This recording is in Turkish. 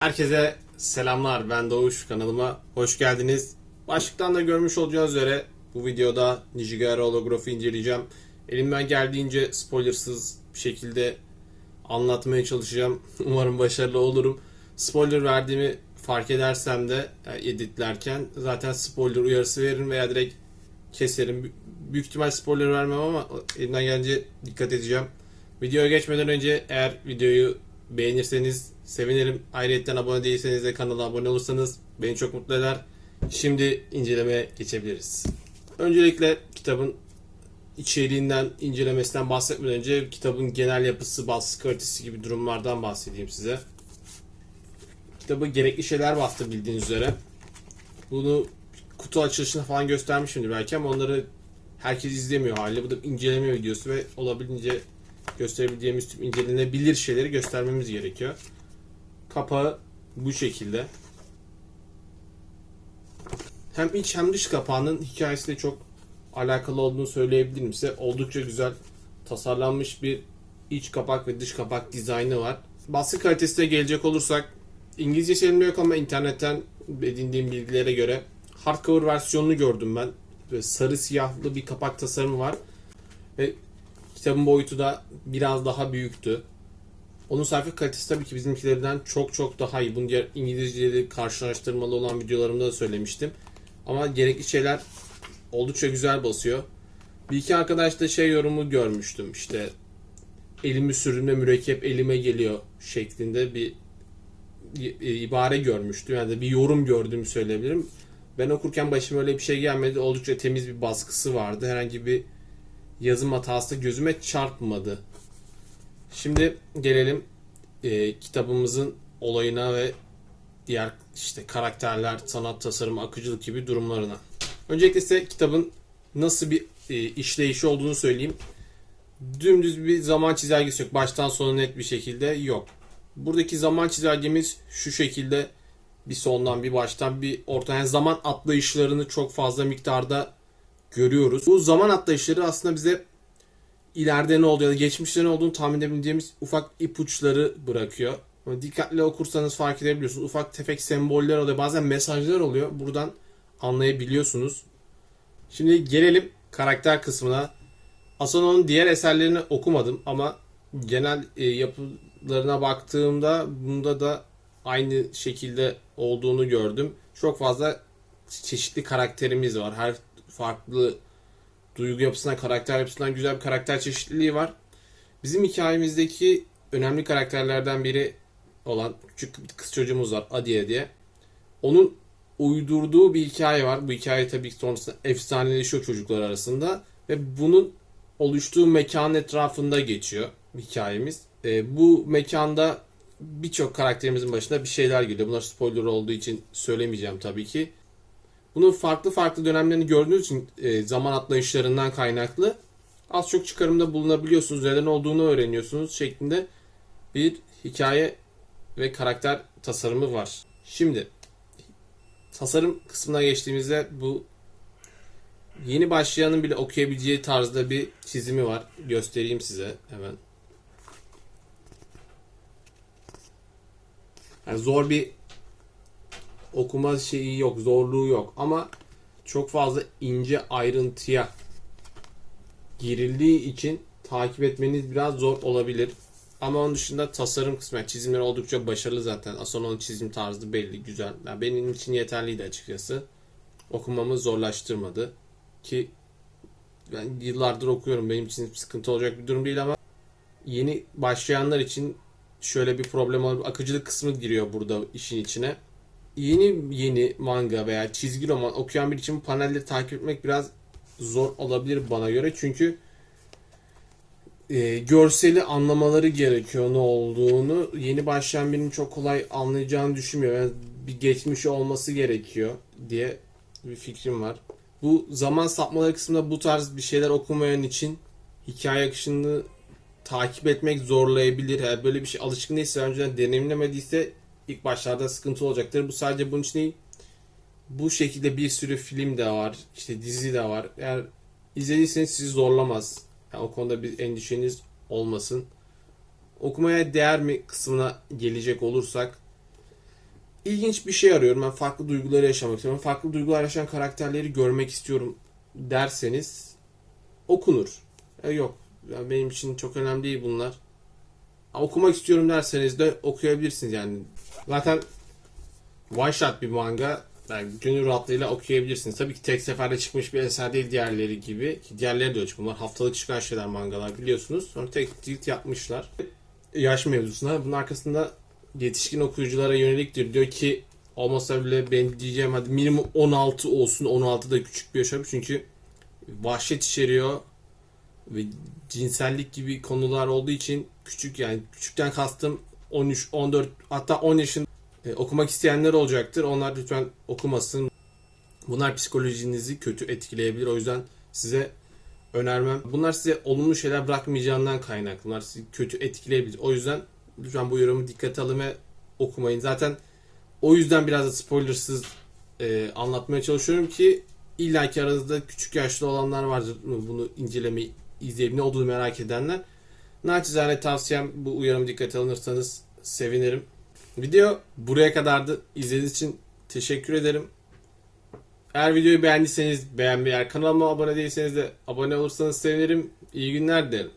Herkese selamlar. Ben Doğuş kanalıma hoş geldiniz. Başlıktan da görmüş olacağınız üzere bu videoda Nijigara holografı inceleyeceğim. Elimden geldiğince spoilersız bir şekilde anlatmaya çalışacağım. Umarım başarılı olurum. Spoiler verdiğimi fark edersem de yani editlerken zaten spoiler uyarısı veririm veya direkt keserim. Bü- Büyük ihtimal spoiler vermem ama elimden gelince dikkat edeceğim. Videoya geçmeden önce eğer videoyu beğenirseniz sevinirim. Ayrıca abone değilseniz de kanala abone olursanız beni çok mutlu eder. Şimdi incelemeye geçebiliriz. Öncelikle kitabın içeriğinden, incelemesinden bahsetmeden önce kitabın genel yapısı, baskı kalitesi gibi durumlardan bahsedeyim size. Kitabı gerekli şeyler bastı bildiğiniz üzere. Bunu kutu açılışında falan göstermişimdir belki ama onları herkes izlemiyor haliyle. Bu da inceleme videosu ve olabildiğince gösterebileceğimiz tüm incelenebilir şeyleri göstermemiz gerekiyor. Kapağı bu şekilde. Hem iç hem dış kapağının hikayesiyle çok alakalı olduğunu söyleyebilirim size. Oldukça güzel tasarlanmış bir iç kapak ve dış kapak dizaynı var. Baskı kalitesine gelecek olursak İngilizce çevirme yok ama internetten edindiğim bilgilere göre hardcover versiyonunu gördüm ben. Böyle sarı siyahlı bir kapak tasarımı var. Ve kitabın boyutu da biraz daha büyüktü. Onun sayfa kalitesi tabii ki bizimkilerden çok çok daha iyi. Bunu diğer İngilizce'de karşılaştırmalı olan videolarımda da söylemiştim. Ama gerekli şeyler oldukça güzel basıyor. Bir iki arkadaş da şey yorumu görmüştüm. İşte elimi sürünme mürekkep elime geliyor şeklinde bir i- ibare görmüştüm. Yani bir yorum gördüğümü söyleyebilirim. Ben okurken başıma öyle bir şey gelmedi. Oldukça temiz bir baskısı vardı. Herhangi bir yazım hatası gözüme çarpmadı. Şimdi gelelim e, kitabımızın olayına ve diğer işte karakterler, sanat tasarımı, akıcılık gibi durumlarına. Öncelikle size kitabın nasıl bir e, işleyişi olduğunu söyleyeyim. Dümdüz bir zaman çizelgesi yok. Baştan sona net bir şekilde yok. Buradaki zaman çizelgemiz şu şekilde bir sondan bir baştan bir orta yani zaman atlayışlarını çok fazla miktarda görüyoruz. Bu zaman atlayışları aslında bize ileride ne oldu ya da geçmişte ne olduğunu tahmin edebileceğimiz ufak ipuçları bırakıyor. Dikkatli okursanız fark edebiliyorsunuz. Ufak tefek semboller oluyor. Bazen mesajlar oluyor. Buradan anlayabiliyorsunuz. Şimdi gelelim karakter kısmına. Asano'nun diğer eserlerini okumadım ama genel e, yapılarına baktığımda bunda da aynı şekilde olduğunu gördüm. Çok fazla çeşitli karakterimiz var. Her farklı duygu yapısından, karakter yapısından güzel bir karakter çeşitliliği var. Bizim hikayemizdeki önemli karakterlerden biri olan küçük bir kız çocuğumuz var Adiye diye. Onun uydurduğu bir hikaye var. Bu hikaye tabii ki sonrasında efsaneleşiyor çocuklar arasında ve bunun oluştuğu mekanın etrafında geçiyor hikayemiz. E, bu mekanda birçok karakterimizin başına bir şeyler geliyor. Bunlar spoiler olduğu için söylemeyeceğim tabii ki. Bunun farklı farklı dönemlerini gördüğünüz için e, zaman atlayışlarından kaynaklı az çok çıkarımda bulunabiliyorsunuz. Neden olduğunu öğreniyorsunuz şeklinde bir hikaye ve karakter tasarımı var. Şimdi tasarım kısmına geçtiğimizde bu yeni başlayanın bile okuyabileceği tarzda bir çizimi var. Göstereyim size hemen. Yani zor bir okuma şeyi yok, zorluğu yok ama çok fazla ince ayrıntıya girildiği için takip etmeniz biraz zor olabilir. Ama onun dışında tasarım kısmı, çizimler oldukça başarılı zaten. Asono'nun çizim tarzı belli, güzel. Yani benim için yeterliydi açıkçası. Okumamı zorlaştırmadı. Ki ben yıllardır okuyorum. Benim için sıkıntı olacak bir durum değil ama yeni başlayanlar için şöyle bir problem olabilir. Akıcılık kısmı giriyor burada işin içine yeni yeni manga veya çizgi roman okuyan bir için panelleri takip etmek biraz zor olabilir bana göre. Çünkü e, görseli anlamaları gerekiyor ne olduğunu. Yeni başlayan birinin çok kolay anlayacağını düşünmüyorum. Yani bir geçmişi olması gerekiyor diye bir fikrim var. Bu zaman sapmaları kısmında bu tarz bir şeyler okumayan için hikaye akışını takip etmek zorlayabilir. Eğer böyle bir şey alışkın değilse, önceden deneyimlemediyse ilk başlarda sıkıntı olacaktır. Bu sadece bunun için değil. Bu şekilde bir sürü film de var. işte dizi de var. Eğer izlediyseniz sizi zorlamaz. Yani o konuda bir endişeniz olmasın. Okumaya değer mi kısmına gelecek olursak ilginç bir şey arıyorum. Ben farklı duyguları yaşamak istiyorum. Farklı duygular yaşayan karakterleri görmek istiyorum derseniz okunur. E, yok. Yani benim için çok önemli değil bunlar. Okumak istiyorum derseniz de okuyabilirsiniz yani. Zaten one shot bir manga. Yani gönül rahatlığıyla okuyabilirsiniz. Tabii ki tek seferde çıkmış bir eser değil diğerleri gibi. Ki diğerleri de öyle. Bunlar haftalık çıkan şeyler mangalar biliyorsunuz. Sonra tek cilt yapmışlar. Yaş mevzusuna. Bunun arkasında yetişkin okuyuculara yöneliktir. Diyor ki olmasa bile ben diyeceğim hadi minimum 16 olsun. 16 da küçük bir yaşam. Çünkü vahşet içeriyor ve cinsellik gibi konular olduğu için küçük yani küçükten kastım 13, 14 hatta 10 yaşın e, okumak isteyenler olacaktır. Onlar lütfen okumasın. Bunlar psikolojinizi kötü etkileyebilir. O yüzden size önermem. Bunlar size olumlu şeyler bırakmayacağından kaynaklı. Bunlar sizi kötü etkileyebilir. O yüzden lütfen bu yorumu dikkate alın ve okumayın. Zaten o yüzden biraz da spoilersız e, anlatmaya çalışıyorum ki illaki aranızda küçük yaşlı olanlar vardır bunu incelemeyi izleyip ne olduğunu merak edenler. Naçizane tavsiyem bu uyarımı dikkate alınırsanız sevinirim. Video buraya kadardı. İzlediğiniz için teşekkür ederim. Eğer videoyu beğendiyseniz beğenmeyi, eğer kanalıma abone değilseniz de abone olursanız sevinirim. İyi günler dilerim.